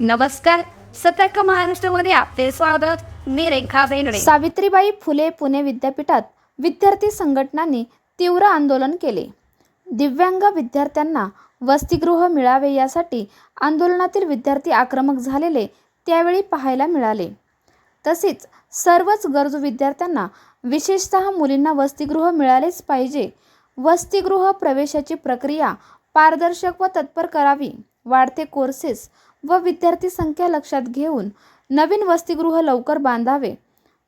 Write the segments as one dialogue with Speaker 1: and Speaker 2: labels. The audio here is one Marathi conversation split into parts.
Speaker 1: नमस्कार. सतर्क महाराष्ट्रामध्ये आपले स्वागत. मी रेखा बेंगडे
Speaker 2: सावित्रीबाई फुले पुणे विद्यापीठात विद्यार्थी संघटनांनी तीव्र आंदोलन केले. दिव्यांग विद्यार्थ्यांना वसतिगृह मिळावे यासाठी आंदोलनातील विद्यार्थी आक्रमक झालेले त्यावेळी पाहायला मिळाले. तसेच सर्वच गरजू विद्यार्थ्यांना विशेषतः मुलींना वसतिगृह मिळालेच पाहिजे. वसतिगृह प्रवेशाची प्रक्रिया पारदर्शक व तत्पर करावी. वाढते कोर्सेस व विद्यार्थी संख्या लक्षात घेऊन नवीन वसतिगृह लवकर बांधावे.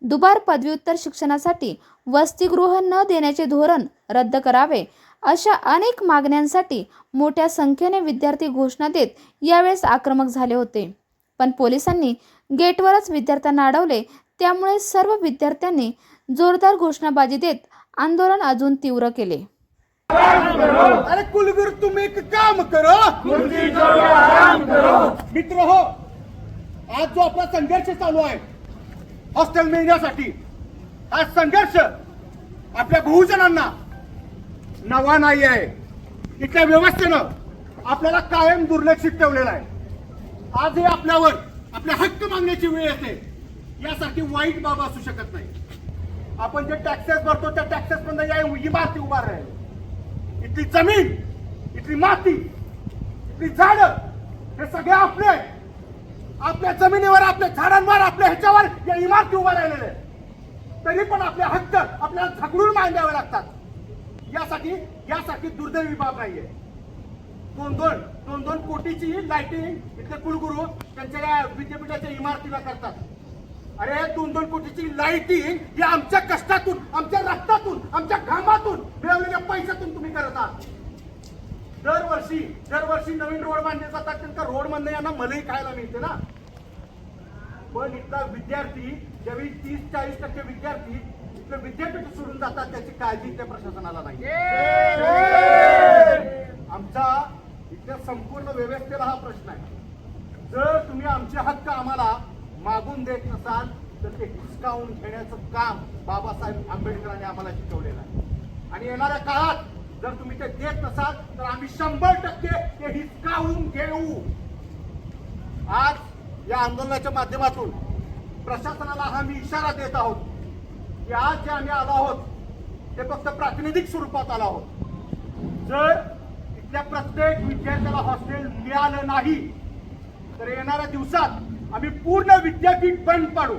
Speaker 2: दुबार पदव्युत्तर शिक्षणासाठी वसतिगृह न देण्याचे धोरण रद्द करावे अशा अनेक मागण्यांसाठी मोठ्या संख्येने विद्यार्थी घोषणा देत यावेळेस आक्रमक झाले होते. पण पोलिसांनी गेटवरच विद्यार्थ्यांना अडवले त्यामुळे सर्व विद्यार्थ्यांनी जोरदार घोषणाबाजी देत आंदोलन अजून तीव्र केले.
Speaker 3: अरे कुलगुरु तुम्ही एक काम करो. मित्र हो. आज जो आपला संघर्ष चालू आहे हॉस्टेल मिळण्यासाठी हा संघर्ष आपल्या बहुजनांना नवा नाही आहे. इथल्या व्यवस्थेनं आपल्याला कायम दुर्लक्षित ठेवलेलं आहे. आज हे आपल्यावर आपले हक्क मागण्याची वेळ येते. यासाठी वाईट बाब असू शकत नाही. आपण जे टॅक्सेस भरतो त्या टॅक्सेस पण या इमारती उभार राहील इथली जमीन इथली माती इथली झाड सगळे आपले आपल्या जमिनीवर आपल्या झाडांवर आपल्या ह्याच्यावर या इमारती उभा राहिलेले तरी पण आपले हक्क आपल्याला झगडून मांडावे लागतात. यासाठी यासाठी दुर्दैवी बाब नाहीये. दोन दोन दोन दोन कोटीची लाइटिंग इथले कुलगुरू त्यांच्या या विद्यापीठाच्या इमारतीला करतात. अरे दोन दोन कोटीची लाइटिंग ही आमच्या कष्टातून आमच्या रक्तातून आमच्या घामातून मिळवलेल्या पैशातून तुम्ही करत आहात. दरवर्षी दरवर्षी नवीन रोड बांधले जातात त्यांचा रोड मधनं यांना मलई खायला मिळते ना. पण इथला विद्यार्थी ज्यावेळी तीस चाळीस टक्के विद्यार्थी इथलं विद्यापीठ सोडून जातात त्याची काळजी त्या प्रशासनाला नाही. आमचा इथल्या संपूर्ण व्यवस्थेला हा प्रश्न आहे. जर तुम्ही आमचे हक्क आम्हाला मागून देत नसाल तर ते हिसकावून घेण्याचं काम बाबासाहेब आंबेडकरांनी आम्हाला शिकवलेलं आहे. आणि येणाऱ्या काळात जर तुम्ही ते देत नसाल तर आम्ही शंभर टक्के ते हिसकावून घेऊ. आज या आंदोलनाच्या माध्यमातून प्रशासनाला आम्ही इशारा देत आहोत की आज जे आम्ही आलो आहोत ते फक्त प्रातिनिधिक स्वरूपात आलो आहोत. जर इथल्या प्रत्येक विद्यार्थ्याला हॉस्टेल मिळालं नाही तर येणाऱ्या दिवसात आम्ही पूर्ण विद्यापीठ बंद पाडू.